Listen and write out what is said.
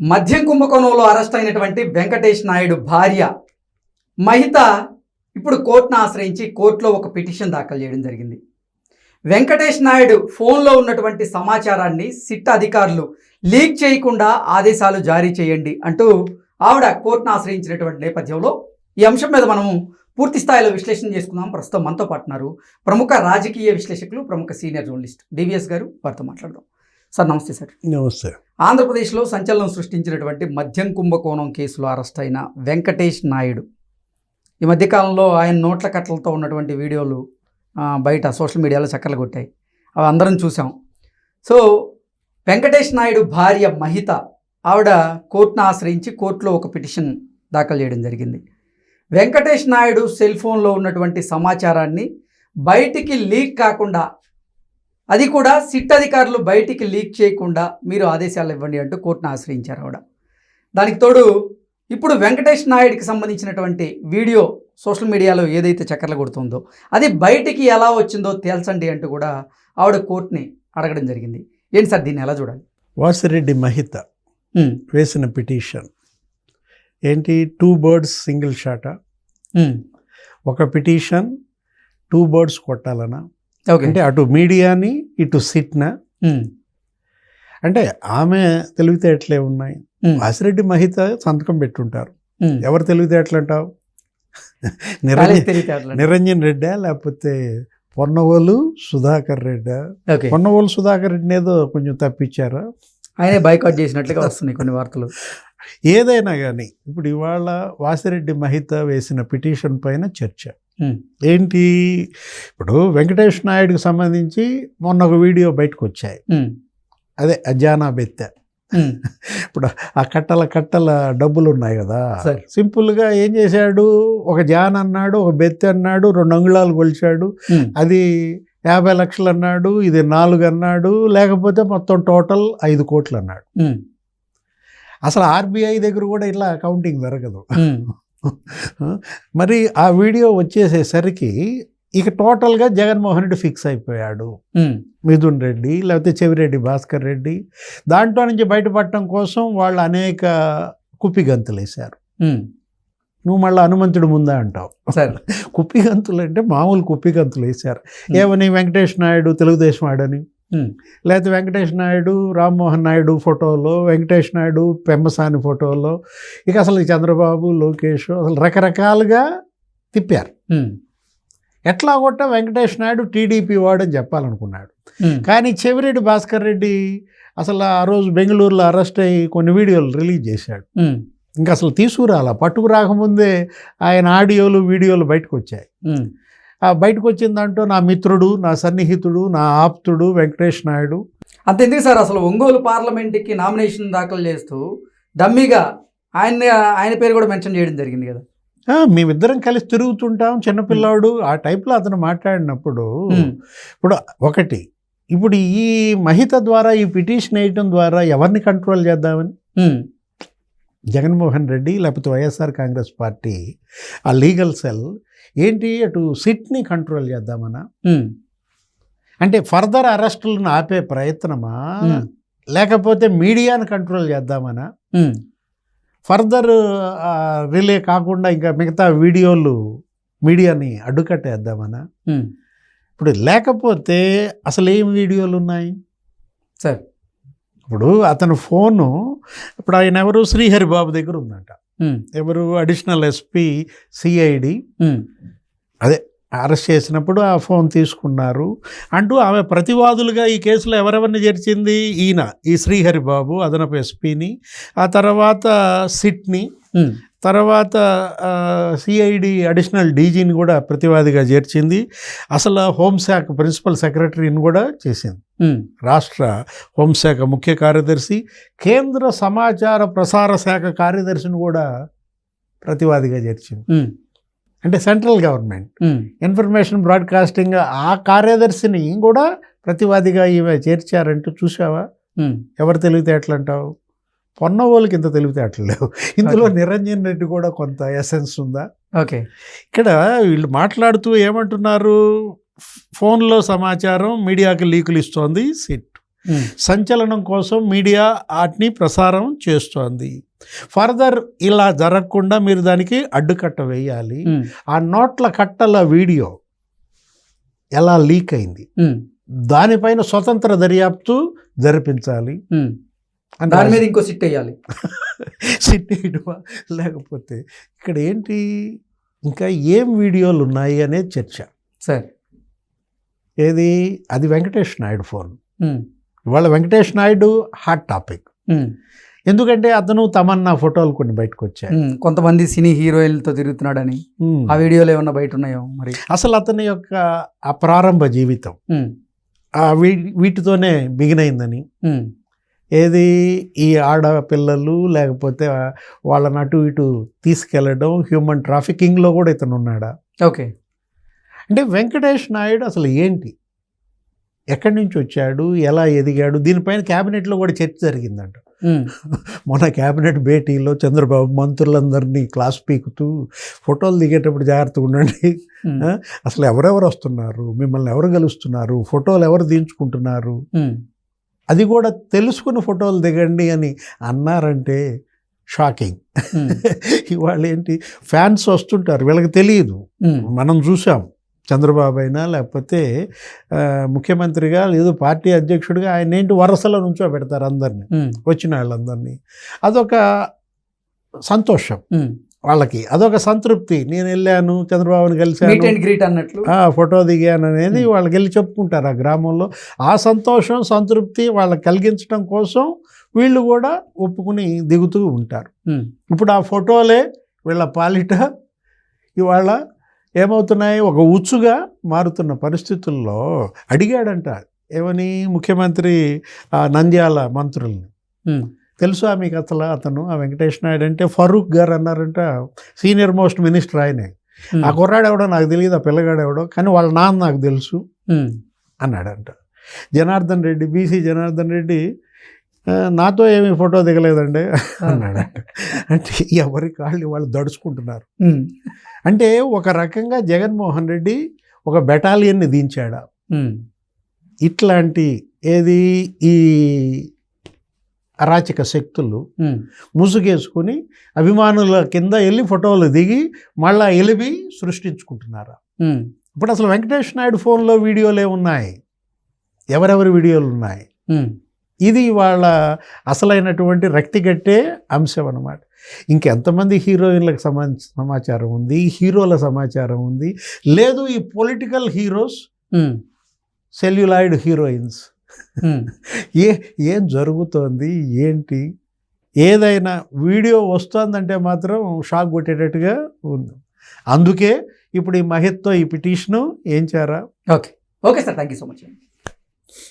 మద్యం కుంభకోణంలో అరెస్ట్ అయినటువంటి వెంకటేష్ నాయుడు భార్య మహిత ఇప్పుడు కోర్టును ఆశ్రయించి కోర్టులో ఒక పిటిషన్ దాఖలు చేయడం జరిగింది. వెంకటేష్ నాయుడు ఫోన్లో ఉన్నటువంటి సమాచారాన్ని సిట్ అధికారులు లీక్ చేయకుండా ఆదేశాలు జారీ చేయండి అంటూ ఆవిడ కోర్టును ఆశ్రయించినటువంటి నేపథ్యంలో ఈ అంశం మీద మనము పూర్తి స్థాయిలో విశ్లేషణ చేసుకుందాం. ప్రస్తుతం మనతో పాటున్నారు ప్రముఖ రాజకీయ విశ్లేషకులు ప్రముఖ సీనియర్ జర్నలిస్ట్ డివిఎస్ గారు. వారితో మాట్లాడదాం. సార్ నమస్తే సార్. నమస్తే. ఆంధ్రప్రదేశ్లో సంచలనం సృష్టించినటువంటి మద్యం కుంభకోణం కేసులో అరెస్ట్ అయిన వెంకటేష్ నాయుడు. ఈ మధ్యకాలంలో ఆయన నోట్ల కట్టలతో ఉన్నటువంటి వీడియోలు బయట సోషల్ మీడియాలో చక్కర్లు కొట్టాయి. అవి అందరం చూసాం సో వెంకటేష్ నాయుడు భార్య మహిత ఆవిడ కోర్టును ఆశ్రయించి కోర్టులో ఒక పిటిషన్ దాఖలు చేయడం జరిగింది. వెంకటేష్ నాయుడు సెల్ ఫోన్లో ఉన్నటువంటి సమాచారాన్ని బయటికి లీక్ కాకుండా అది కూడా సిట్ అధికారులు బయటికి లీక్ చేయకుండా మీరు ఆదేశాలు ఇవ్వండి అంటూ కోర్టును ఆశ్రయించారు ఆవిడ. దానికి తోడు ఇప్పుడు వెంకటేష్ నాయుడికి సంబంధించినటువంటి వీడియో సోషల్ మీడియాలో ఏదైతే చక్కర్లు కొడుతుందో అది బయటికి ఎలా వచ్చిందో తేల్చండి అంటూ కూడా ఆవిడ కోర్టుని అడగడం జరిగింది. ఏంటి సార్ దీన్ని ఎలా చూడాలి? వాసిరెడ్డి మహిత వేసిన పిటిషన్. ఏంటి? టూ బర్డ్స్ సింగిల్ షాటా? ఒక పిటిషన్ టూ బర్డ్స్ కొట్టాలనా? అంటే అటు మీడియాని ఇటు సిట్నా. అంటే ఆమె తెలివితేటలే ఉన్నాయి. వాసిరెడ్డి మహిత సంతకం పెట్టుంటారు. ఎవరు తెలివితేటలు అంటావు నిరంజన్ రెడ్డా లేకపోతే పొన్నవోలు సుధాకర్ రెడ్డా? పొన్నవోలు సుధాకర్ రెడ్డిని ఏదో కొంచెం తప్పించారా? ఆయనే బైకాట్ చేసినట్లుగా వస్తున్నాయి కొన్ని వార్తలు. ఏదైనా కానీ ఇప్పుడు ఇవాళ వాసిరెడ్డి మహిత వేసిన పిటిషన్ పైన చర్చ. ఏంటి? ఇప్పుడు వెంకటేష్ నాయుడుకి సంబంధించి మొన్న ఒక వీడియో బయటకు వచ్చాయి అదే అజానా బెత్తె. ఇప్పుడు ఆ కట్టల కట్టల డబ్బులు ఉన్నాయి కదా. సింపుల్గా ఏం చేశాడు? ఒక జాన్ అన్నాడు ఒక బెత్తె అన్నాడు రెండు అంగుళాలు కొలిచాడు. అది యాభై లక్షలు అన్నాడు ఇది నాలుగు అన్నాడు లేకపోతే మొత్తం టోటల్ ఐదు కోట్లు అన్నాడు. అసలు ఆర్బీఐ దగ్గర కూడా ఇట్లా అకౌంటింగ్ జరగదు. మరి ఆ వీడియో వచ్చేసేసరికి ఇక టోటల్గా జగన్మోహన్ రెడ్డి ఫిక్స్ అయిపోయాడు. మిథున్ రెడ్డి లేకపోతే చెవిరెడ్డి భాస్కర్ రెడ్డి. దాంట్లో నుంచి బయటపడటం కోసం వాళ్ళు అనేక కుప్పిగంతులు వేశారు నువ్వు మళ్ళీ హనుమంతుడు ముందా అంటావు. సరే. కుప్పిగంతులు అంటే మామూలు కుప్పిగంతులు వేశారు ఏమని వెంకటేష్ నాయుడు తెలుగుదేశం ఉమ్, లేకపోతే వెంకటేష్ నాయుడు రామ్మోహన్ నాయుడు ఫోటోలో వెంకటేష్ నాయుడు పెమ్మసాని ఫోటోలో ఇక అసలు చంద్రబాబు లోకేష్ అసలు రకరకాలుగా తిప్పారు. ఎట్లా కొట్ట వెంకటేష్ నాయుడు టీడీపీ వాడని చెప్పాలనుకున్నాడు. కానీ చెవిరెడ్డి భాస్కర్ రెడ్డి అసలు ఆ రోజు బెంగళూరులో అరెస్ట్ అయ్యి కొన్ని వీడియోలు రిలీజ్ చేశాడు. ఇంకా అసలు తీసుకురాల? పట్టుకు రాకముందే ఆయన ఆడియోలు వీడియోలు బయటకు వచ్చాయి. బయటకు వచ్చిన దాంట్లో నా మిత్రుడు నా సన్నిహితుడు నా ఆప్తుడు వెంకటేష్ నాయుడు. అంతెందుకు సార్? అసలు ఒంగోలు పార్లమెంట్కి నామినేషన్ దాఖలు చేస్తూ డమ్మీగా ఆయన ఆయన పేరు కూడా మెన్షన్ చేయడం జరిగింది కదా. మేమిద్దరం కలిసి తిరుగుతుంటాం. చిన్నపిల్లాడు ఆ టైప్లో అతను మాట్లాడినప్పుడు ఇప్పుడు ఒకటి ఇప్పుడు ఈ మహిత ద్వారా ఈ పిటిషన్ వేయటం ద్వారా ఎవరిని కంట్రోల్ చేద్దామని? జగన్మోహన్ రెడ్డి లేకపోతే వైఎస్ఆర్ కాంగ్రెస్ పార్టీ ఆ లీగల్ సెల్ ఏంటి? అటు సిట్ని కంట్రోల్ చేద్దామనా? అంటే ఫర్దర్ అరెస్టులను ఆపే ప్రయత్నమా? లేకపోతే మీడియాని కంట్రోల్ చేద్దామనా? ఫర్దర్ రిలే కాకుండా ఇంకా మిగతా వీడియోలు మీడియాని అడ్డుకట్టేద్దామనా? ఇప్పుడు లేకపోతే అసలు ఏం వీడియోలు ఉన్నాయి సార్. ఇప్పుడు అతను ఫోను ఇప్పుడు ఆయన ఎవరు? శ్రీహరి బాబు దగ్గర ఉందంట. ఎవరు additional SP CID um, arrest చేసినప్పుడు ఆ ఫోన్ తీసుకున్నారు. అంటూ ఆమె ప్రతివాదులుగా ఈ కేసులో ఎవరెవరిని చేర్చింది? ఈయన ఈ శ్రీహరి బాబు అదనపు ఎస్పీని ఆ తర్వాత సిట్ని తర్వాత సిఐడి అడిషనల్ డీజీని కూడా ప్రతివాదిగా చేర్చింది. అసలు హోంశాఖ ప్రిన్సిపల్ సెక్రటరీని కూడా చేసింది. రాష్ట్ర హోంశాఖ ముఖ్య కార్యదర్శి కేంద్ర సమాచార ప్రసార శాఖ కార్యదర్శిని కూడా ప్రతివాదిగా చేర్చింది. అంటే సెంట్రల్ గవర్నమెంట్. ఇన్ఫర్మేషన్ బ్రాడ్కాస్టింగ్ ఆ కార్యదర్శిని కూడా ప్రతివాదిగా ఈమె చేర్చారంటూ చూసావా ఎవరు తెలివితేటలు అంటావు పొన్నవోళ్ళకి ఇంత తెలివితేటలు లేవు. ఇందులో. నిరంజన్ రెడ్డి కూడా కొంత ఎసెన్స్ ఉందా? ఓకే. ఇక్కడ వీళ్ళు మాట్లాడుతూ ఏమంటున్నారు? ఫోన్లో సమాచారం మీడియాకి లీకులు ఇస్తోంది సిట్. సంచలనం కోసం మీడియా వాటిని ప్రసారం చేస్తోంది. ఫర్దర్ ఇలా జరగకుండా మీరు దానికి అడ్డుకట్ట వేయాలి. ఆ నోట్ల కట్టల వీడియో ఎలా లీక్ అయింది? దానిపైన స్వతంత్ర దర్యాప్తు జరిపించాలి. దాని మీద ఇంకో సిట్ వేయాలి. సిట్ వేయడమా? లేకపోతే ఇక్కడ ఏంటి? ఇంకా ఏం వీడియోలు ఉన్నాయి అనే చర్చ. సార్. ఏది? అది వెంకటేష్ నాయుడు ఫోన్. ఇవాళ వెంకటేష్ నాయుడు హాట్ టాపిక్. ఎందుకంటే అతను తమన్నా ఫోటోలు కొన్ని బయటకు వచ్చాయి. కొంతమంది సినీ హీరోయిన్లతో తిరుగుతున్నాడని. ఆ వీడియోలు ఏమన్నా బయట ఉన్నాయో మరి? అసలు అతని యొక్క ఆ ప్రారంభ జీవితం. ఉమ్, ఆ వీ- వీటితోనే బిగినైందని. ఏది? ఈ ఆడపిల్లలు లేకపోతే వాళ్ళని అటు ఇటు తీసుకెళ్ళడం హ్యూమన్ ట్రాఫికింగ్లో కూడా ఇతను ఉన్నాడా? ఓకే. అంటే వెంకటేష్ నాయుడు అసలు ఏంటి? ఎక్కడి నుంచి వచ్చాడు? ఎలా ఎదిగాడు? దీనిపైన క్యాబినెట్లో కూడా చర్చ జరిగిందంట. మొన్న క్యాబినెట్ భేటీలో చంద్రబాబు మంత్రులందరినీ క్లాస్ పీకుతూ ఫోటోలు దిగేటప్పుడు జాగ్రత్తగా ఉండండి? అసలు ఎవరెవరు వస్తున్నారు? మిమ్మల్ని ఎవరు కలుస్తున్నారు? ఫోటోలు ఎవరు దించుకుంటున్నారు? అది కూడా తెలుసుకుని ఫోటోలు దిగండి అని అన్నారంటే షాకింగ్. ఇవాళ ఏంటి ఫ్యాన్స్ వస్తుంటారు వీళ్ళకి తెలియదు. మనం చూసాం చంద్రబాబు అయినా లేకపోతే ముఖ్యమంత్రిగా లేదు పార్టీ అధ్యక్షుడిగా ఆయన ఏంటి వరుసలో నుంచో పెడతారు అందరినీ వచ్చిన వాళ్ళందరినీ. అదొక సంతోషం. వాళ్ళకి. అదొక సంతృప్తి. నేను వెళ్ళాను చంద్రబాబుని కలిశాను. అండ్ గ్రీట్ అన్నట్లు. ఫోటో దిగాను అనేది వాళ్ళకి వెళ్ళి చెప్పుకుంటారు ఆ గ్రామంలో. ఆ సంతోషం సంతృప్తి వాళ్ళకి కలిగించడం కోసం వీళ్ళు కూడా ఒప్పుకుని దిగుతూ ఉంటారు. ఉమ్, ఇప్పుడు ఆ ఫోటోలే వీళ్ళ పాలిట ఇవాళ ఏమవుతున్నాయి? ఒక ఉచ్చుగా మారుతున్న పరిస్థితుల్లో అడిగాడంట ఏమని ముఖ్యమంత్రి నంద్యాల మంత్రుల్ని. ఉమ్, తెలుసా మీకు అసలు అతను ఆ వెంకటేష్ నాయుడు అంటే ఫరూక్ గారు అన్నారంట సీనియర్ మోస్ట్ మినిస్టర్ ఆయనే. ఆ కుర్రాడు ఎవడో నాకు తెలియదు ఆ పిల్లగాడు ఎవడో కానీ వాళ్ళ నాన్న నాకు తెలుసు అన్నాడంట. జనార్దన్ రెడ్డి బీసీ జనార్దన్ రెడ్డి "ఆ, నాతో ఏమీ ఫోటో దిగలేదండి అన్నాడంట. అంటే ఎవరి కాళ్ళు వాళ్ళు దడుచుకుంటున్నారు. అంటే ఒక రకంగా జగన్మోహన్ రెడ్డి ఒక బెటాలియన్ని దించాడా. ఇట్లాంటి ఏది ఈ అరాచక శక్తులు ముసుగేసుకొని అభిమానుల కింద వెళ్ళి ఫోటోలు దిగి మళ్ళా ఎలివి సృష్టించుకుంటున్నారు? ఇప్పుడు అసలు వెంకటేష్ నాయుడు ఫోన్లో వీడియోలే ఉన్నాయి. ఎవరెవరి వీడియోలు ఉన్నాయి? ఇది వాళ్ళ అసలైనటువంటి రక్తిగట్టే అంశం అన్నమాట. ఇంకెంతమంది హీరోయిన్లకు సమా సమాచారం ఉంది? హీరోల సమాచారం ఉంది? లేదు ఈ పొలిటికల్ హీరోస్ సెల్యులాయిడ్ హీరోయిన్స్. ఏ ఏం జరుగుతోంది ఏంటి? ఏదైనా వీడియో వస్తోందంటే మాత్రం షాక్ కొట్టేటట్టుగా ఉంది. అందుకే ఇప్పుడు ఈ మహిత్తో ఈ పిటిషను ఏం చేరా okay. Okay sir. Thank you so much